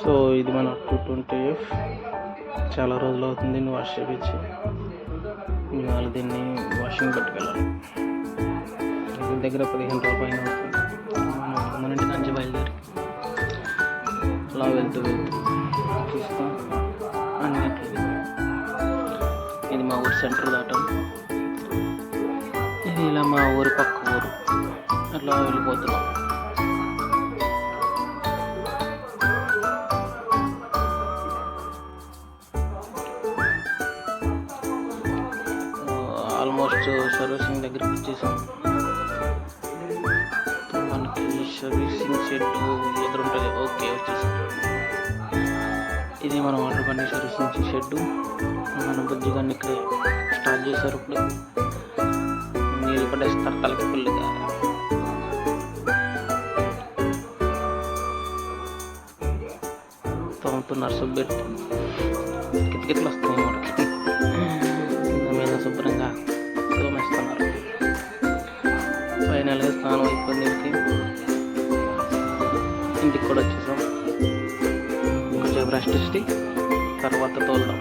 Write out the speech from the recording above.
So ఇది మన two twenty F చాలా రోజులు అవుతుంది దీన్ని వాష్ చేయించి ఇవాళ దీన్ని వాషింగ్ పట్టుకెళ్ళాలి. ఇది దగ్గర పదిహేను రూపాయలు పైన అవుతుంది మన ఇంటి నుంచి బయలుదేరి. అలా వెళ్తూ వెళ్తూ చూస్తాం. అన్నట్లు ఇది మా ఊరు సెంటర్ దాటం. ఇది ఇలా మా ఊరు పక్క ఊరు. అట్లా వెళ్ళిపోతున్నాం. ఆల్మోస్ట్ సర్వీసింగ్ దగ్గరికి వచ్చేసాం మనకి సర్వీసింగ్ షెడ్ ఎదురుంటుంది ఓకే వచ్చేసాం ఇది మనం ఆర్డర్ పని సర్వీసింగ్ షెడ్ మన బుజ్జి గారిని ఇక్కడే స్టార్ట్ చేశారు ఇప్పుడు నీళ్ళు పడేస్తారు తలకి ఫుల్గా తోముతున్నారు సుబ్బెట్టి కిటకిటలు వస్తాయి మనకి మీద శుభ్రంగా స్నానం అయిపోయింది ఇంటికి ఇంటికి కూడా వచ్చేసాం. కొంచెం రెస్ట్ ఇచ్చి తర్వాత తోలుదాం.